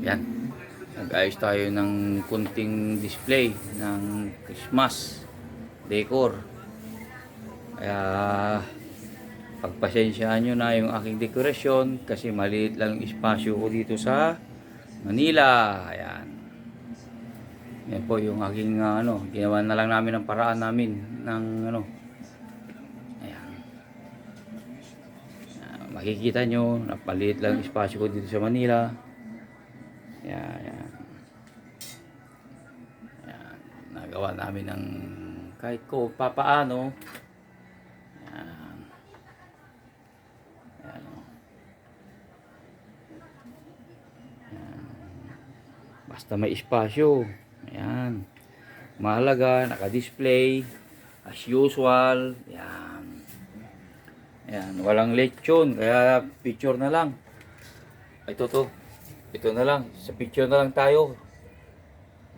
Yan. Nag-ayos tayo ng kunting display ng Christmas decor. Kaya pagpasensyaan nyo na yung aking dekorasyon kasi maliit lang espasyo ko dito sa Manila. Ayan. Yan po yung aking ah, ano, ginawa na lang namin ng paraan namin ng ano. Ayan. Ah, makikita nyo, napaliit lang espasyo ko dito sa Manila. Ayan, ayan. Ayan. Nagawa namin ng kahit ko papaano. Ayan. Ayan. Ayan. Basta may espasyo. Ayan. Mahalaga, naka-display. As usual. Ayan. Ayan. Walang lechon. Kaya picture na lang. Ito to. Ito na lang. Sa picture na lang tayo.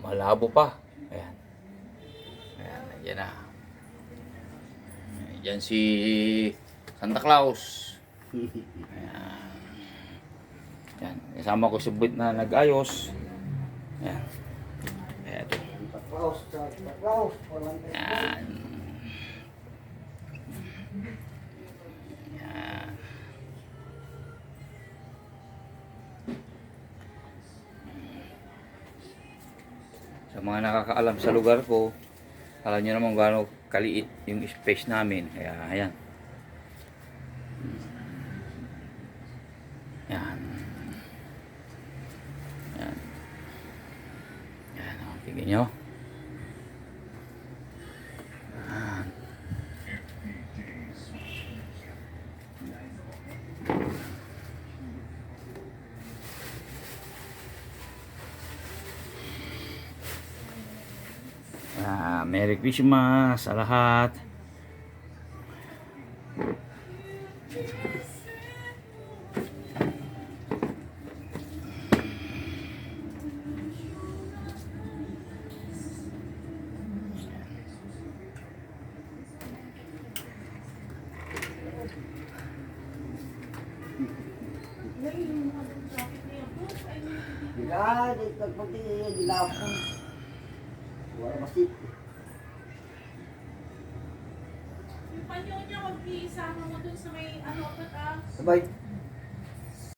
Malabo pa. Ayan. Ayan. Ayan na. Ayan si Santa Claus. Ayan. Ayan. Kasama ko si Bud na nag-ayos. Ayan. Ayan. Ayan. Sa mga nakakaalam sa lugar ko, alam nyo naman gaano kaliit yung space namin. Kaya, ayan. Ayan. Ayan. Ayan, o. Tingnan nyo. Ah, Merry Christmas sa lahat. Bila, di pagpati, dilapon. Wala masit. Yung panyo niya, huwag isama mo dun sa may ano, pat ah. Sabay,